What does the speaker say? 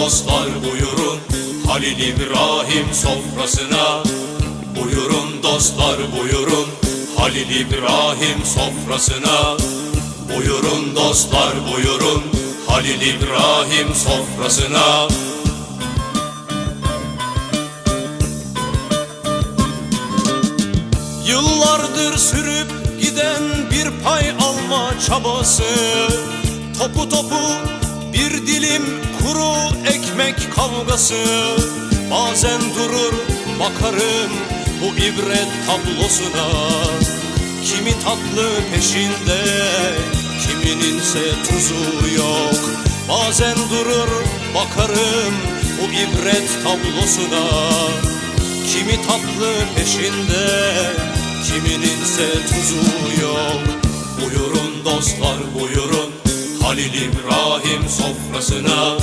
dostlar buyurun. Halil İbrahim sofrasına. Buyurun dostlar buyurun. Halil İbrahim sofrasına. Buyurun dostlar buyurun. Halil İbrahim sofrasına. Yıllardır sürüp giden bir pay alma çabası. Topu topu bir dilim kuru kavgası. Bazen durur bakarım bu ibret tablosuna. Kimi tatlı peşinde kimininse tuzu yok. Bazen durur bakarım bu ibret tablosuna. Kimi tatlı peşinde Kimininse tuzu yok. Buyurun dostlar buyurun Halil İbrahim sofrasına